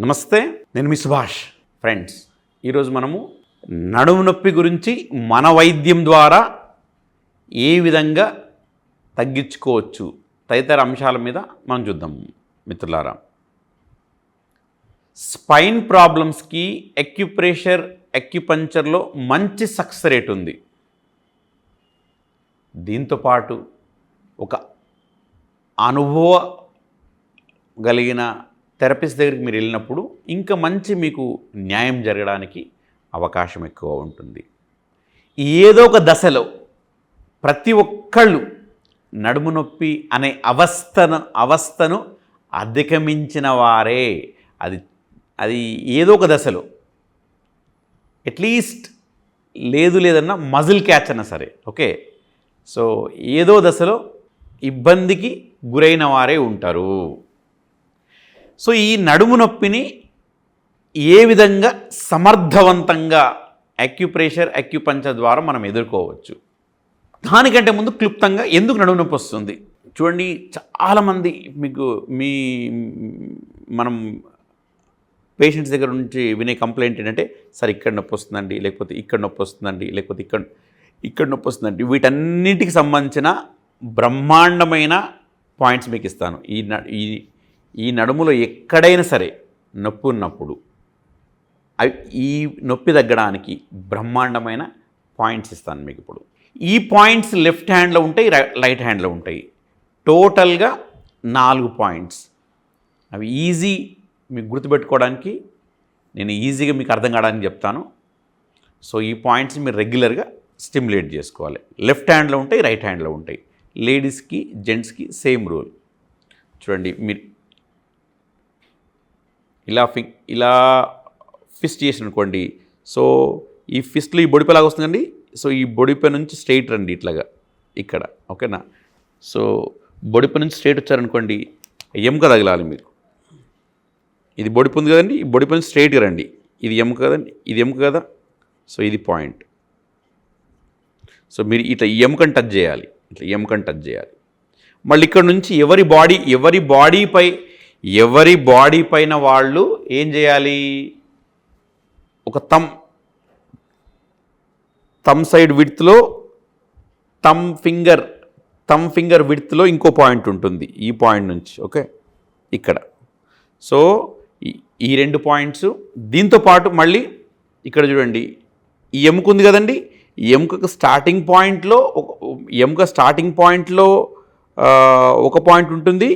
నమస్తే నేను మీ సుభాష్. ఫ్రెండ్స్ ఈరోజు మనము నడుము నొప్పి గురించి మన వైద్యం ద్వారా ఏ విధంగా తగ్గించుకోవచ్చు తదితర అంశాల మీద మనం చూద్దాం మిత్రులారా. స్పైన్ ప్రాబ్లమ్స్కి ఎక్యుప్రెషర్ ఎక్యుపంచర్లో మంచి సక్సెస్ రేట్ ఉంది. దీంతోపాటు ఒక అనుభవ కలిగిన థెరపిస్ట్ దగ్గరికి మీరు వెళ్ళినప్పుడు ఇంకా మంచి మీకు న్యాయం జరగడానికి అవకాశం ఎక్కువ ఉంటుంది. ఏదో ఒక దశలో ప్రతి ఒక్కళ్ళు నడుము నొప్పి అనే అవస్థను అవస్థను అధిగమించిన వారే. అది అది ఏదో ఒక దశలో. అట్లీస్ట్ లేదు లేదన్నా మజిల్ క్యాచ్ అన్నా సరే ఓకే? సో ఏదో దశలో ఇబ్బందికి గురైన వారే ఉంటారు. సో ఈ నడుము నొప్పిని ఏ విధంగా సమర్థవంతంగా అక్యుప్రెషర్ అక్యుపంచర్ ద్వారా మనం ఎదుర్కోవచ్చు? దానికంటే ముందు క్లుప్తంగా ఎందుకు నడుము నొప్పి వస్తుంది? చూడండి చాలామంది మీకు మీ మనం పేషెంట్స్ దగ్గర నుంచి వినే కంప్లైంట్ ఏంటంటే సార్ ఇక్కడ నొప్పి వస్తుందండి లేకపోతే ఇక్కడ నొప్పి వస్తుందండి లేకపోతే ఇక్కడ ఇక్కడ నొప్పి వస్తుందండి. వీటన్నిటికి సంబంధించిన బ్రహ్మాండమైన పాయింట్స్ మీకు ఇస్తాను. ఈ న- ఈ ఈ నడుములో ఎక్కడైనా సరే నొప్పి ఉన్నప్పుడు అవి ఈ నొప్పి తగ్గడానికి బ్రహ్మాండమైన పాయింట్స్ ఇస్తాను మీకు ఇప్పుడు. ఈ పాయింట్స్ లెఫ్ట్ హ్యాండ్లో ఉంటాయి రైట్ హ్యాండ్లో ఉంటాయి. టోటల్గా నాలుగు పాయింట్స్. అవి ఈజీ మీకు గుర్తుపెట్టుకోవడానికి నేను ఈజీగా మీకు అర్థం కావడానికి చెప్తాను. సో ఈ పాయింట్స్ మీరు రెగ్యులర్గా స్టిమ్యులేట్ చేసుకోవాలి. లెఫ్ట్ హ్యాండ్లో ఉంటాయి రైట్ హ్యాండ్లో ఉంటాయి. లేడీస్కి జెంట్స్కి సేమ్ రూల్. చూడండి మీరు ఇలా ఫి ఇలా ఫిస్ట్ చేసిన అనుకోండి సో ఈ ఫిస్ట్లో ఈ బొడిపై లాగా వస్తుందండి? సో ఈ బొడిపే నుంచి స్ట్రైట్ రండి ఇట్లాగా ఇక్కడ ఓకేనా? సో బొడిపే నుంచి స్ట్రైట్ వచ్చారనుకోండి ఎముక తగిలాలి మీకు. ఇది బొడిపు ఉంది కదండి? ఈ బొడిపే నుంచి స్ట్రైట్గా రండి. ఇది ఎముక కదండి ఇది ఎముక కదా? సో ఇది పాయింట్. సో మీరు ఇట్లా ఎముకని టచ్ చేయాలి. ఇట్లా ఎముకని టచ్ చేయాలి. మళ్ళీ ఇక్కడ నుంచి ఎవరి బాడీ ఎవరి బాడీపై ఎవరి బాడీ పైన వాళ్ళు ఏం చేయాలి? ఒక తమ్ తమ్ సైడ్ విడ్త్లో తమ్ ఫింగర్ తమ్ ఫింగర్ విడ్త్లో ఇంకో పాయింట్ ఉంటుంది ఈ పాయింట్ నుంచి ఓకే? ఇక్కడ. సో ఈ- రెండు పాయింట్స్ దీంతో పాటు మళ్ళీ ఇక్కడ చూడండి ఈ ఎముక ఉంది కదండి ఈ ఎముకకు స్టార్టింగ్ పాయింట్లో ఎముక స్టార్టింగ్ పాయింట్లో ఒక పాయింట్ ఉంటుంది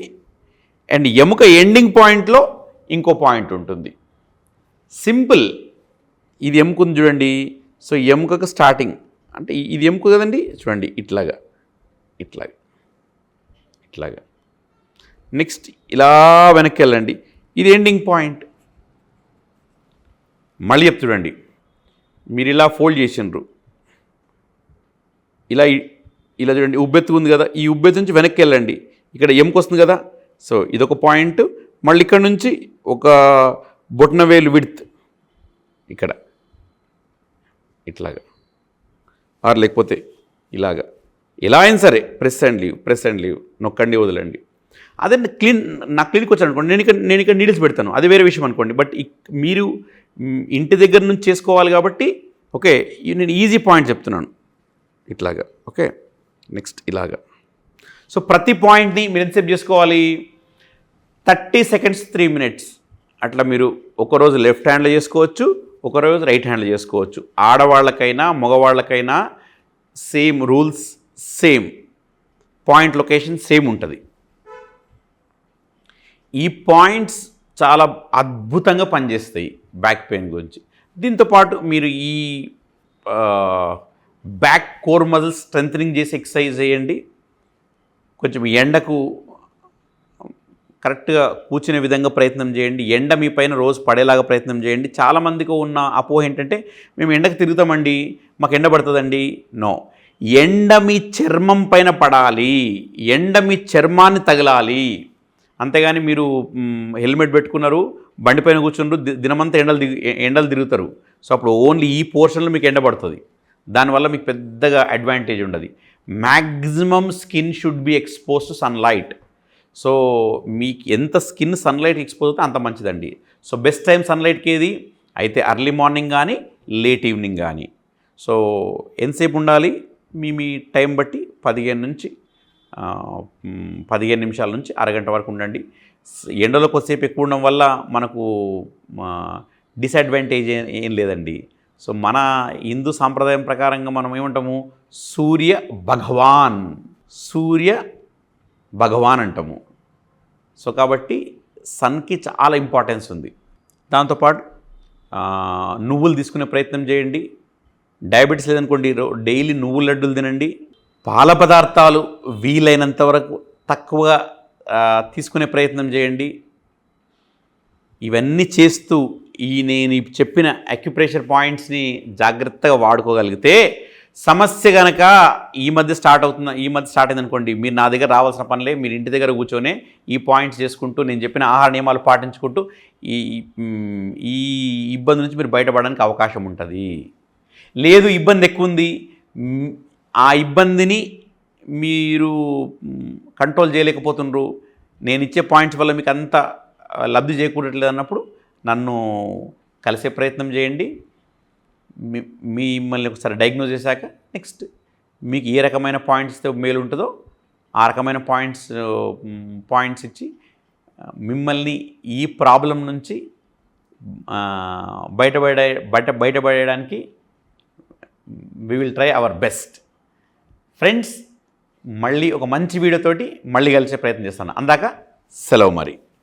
అండ్ ఎముక ఎండింగ్ పాయింట్లో ఇంకో పాయింట్ ఉంటుంది. సింపుల్. ఇది ఎముక ఉంది చూడండి. సో ఎముకకు స్టార్టింగ్. అంటే ఇది ఎముక కదండి? చూడండి ఇట్లాగా. ఇట్లాగా. ఇట్లాగా. నెక్స్ట్ ఇలా వెనక్కి వెళ్ళండి. ఇది ఎండింగ్ పాయింట్. మళ్ళీ చెప్తా చూడండి. మీరు ఇలా ఫోల్డ్ చేసిండ్రు. ఇలా ఇలా చూడండి ఉబ్బెత్తు ఉంది కదా. ఈ ఉబ్బెత్తు నుంచి వెనక్కి వెళ్ళండి. ఇక్కడ ఎముక వస్తుంది కదా? సో ఇదొక పాయింట్. మళ్ళీ ఇక్కడ నుంచి ఒక బొట్నవేలు విడ్త్. ఇక్కడ. ఇట్లాగా. ఆర్ లేకపోతే ఇలాగా. ఎలా అయినా సరే press and leave press and leave. నొక్కండి వదలండి. అదే క్లీన్ నా క్లినిక్ వచ్చాను అనుకోండి నేను ఇక్కడ నేను ఇక్కడ నీడిల్స్ పెడతాను. అది వేరే విషయం అనుకోండి. బట్ మీరు ఇంటి దగ్గర నుంచి చేసుకోవాలి కాబట్టి ఓకే నేను ఈజీ పాయింట్ చెప్తున్నాను. ఇట్లాగా. ఓకే నెక్స్ట్ ఇలాగా. సో ప్రతి పాయింట్ని మీరు ఎంతసేపు చేసుకోవాలి? Thirty seconds three minutes. అట్లా మీరు ఒకరోజు లెఫ్ట్ హ్యాండ్లో చేసుకోవచ్చు ఒకరోజు రైట్ హ్యాండ్లో చేసుకోవచ్చు. ఆడవాళ్ళకైనా మగవాళ్ళకైనా same rules same. Point location same ఉంటుంది. ఈ పాయింట్స్ చాలా అద్భుతంగా పనిచేస్తాయి బ్యాక్ పెయిన్ గురించి. దీంతోపాటు మీరు ఈ బ్యాక్ కోర్ మజిల్స్ స్ట్రెంగ్ చేసి ఎక్సర్సైజ్ చేయండి. కొంచెం ఎండకు కరెక్ట్గా కూర్చునే విధంగా ప్రయత్నం చేయండి. ఎండ మీ పైన రోజు పడేలాగా ప్రయత్నం చేయండి. చాలామందికి ఉన్న అపోహ ఏంటంటే మేము ఎండకు తిరుగుతామండి మాకు ఎండ పడుతుందండి. నో. ఎండ మీ చర్మం పైన పడాలి. ఎండ మీ చర్మాన్ని తగలాలి. అంతేగాని మీరు హెల్మెట్ పెట్టుకున్నారు బండి పైన కూర్చున్నారు దినమంతా ఎండలు దిగు ఎండలు తిరుగుతారు. సో అప్పుడు ఓన్లీ ఈ పోర్షన్లో మీకు ఎండ పడుతుంది. దానివల్ల మీకు పెద్దగా అడ్వాంటేజ్ ఉండదు. Maximum skin should be expose to sunlight. So మీకు ఎంత స్కిన్ సన్లైట్ ఎక్స్పోజ్ అవుతే అంత మంచిదండి. సో బెస్ట్ టైం సన్లైట్కి ఏది అయితే అర్లీ మార్నింగ్ కానీ లేట్ ఈవినింగ్ కానీ. సో ఎంతసేపు ఉండాలి? మీ మీ టైం బట్టి పదిహేను నుంచి పదిహేను నిమిషాల నుంచి అరగంట వరకు ఉండండి. ఎండలో కొద్దిసేపు ఎక్కువ ఉండడం వల్ల మనకు డిసడ్వాంటేజ్ ఏం లేదండి. సో మన హిందూ సాంప్రదాయం ప్రకారంగా మనం ఏమంటాము? సూర్య భగవాన్. సూర్య భగవాన్ అంటాము. సో కాబట్టి సన్కి చాలా ఇంపార్టెన్స్ ఉంది. దాంతోపాటు నువ్వులు తీసుకునే ప్రయత్నం చేయండి. డయాబెటీస్ లేదనుకోండి రో- డైలీ నువ్వుల లడ్డూలు తినండి. పాల పదార్థాలు వీలైనంత వరకు తక్కువగా తీసుకునే ప్రయత్నం చేయండి. ఇవన్నీ చేస్తూ ఈ నేను చెప్పిన అక్యుప్రెషర్ పాయింట్స్ని జాగ్రత్తగా వాడుకోగలిగితే సమస్య కనుక ఈ మధ్య స్టార్ట్ అవుతున్న ఈ మధ్య స్టార్ట్ అయింది అనుకోండి మీరు నా దగ్గర రావాల్సిన పనిలే మీరు ఇంటి దగ్గర కూర్చొని ఈ పాయింట్స్ చేసుకుంటూ నేను చెప్పిన ఆహార నియమాలు పాటించుకుంటూ ఈ ఈ ఇబ్బంది నుంచి మీరు బయటపడడానికి అవకాశం ఉంటుంది. లేదు ఇబ్బంది ఎక్కువ ఉంది ఆ ఇబ్బందిని మీరు కంట్రోల్ చేయలేకపోతుండ్రు నేను ఇచ్చే పాయింట్స్ వల్ల మీకు అంత లబ్ధి చేకూరట్లేదు అన్నప్పుడు నన్ను కలిసే ప్రయత్నం చేయండి. మీ మిమ్మల్ని ఒకసారి డయాగ్నోజ్ చేశాక నెక్స్ట్ మీకు ఏ రకమైన పాయింట్స్తో మేలు ఉంటుందో ఆ రకమైన పాయింట్స్ పాయింట్స్ ఇచ్చి మిమ్మల్ని ఈ ప్రాబ్లం నుంచి బయటపడే బయట బయటపడేయడానికి we will try our best friends మళ్ళీ ఒక మంచి వీడియోతోటి మళ్ళీ కలిసే ప్రయత్నం చేస్తాను. అందాక సెలవు మరి.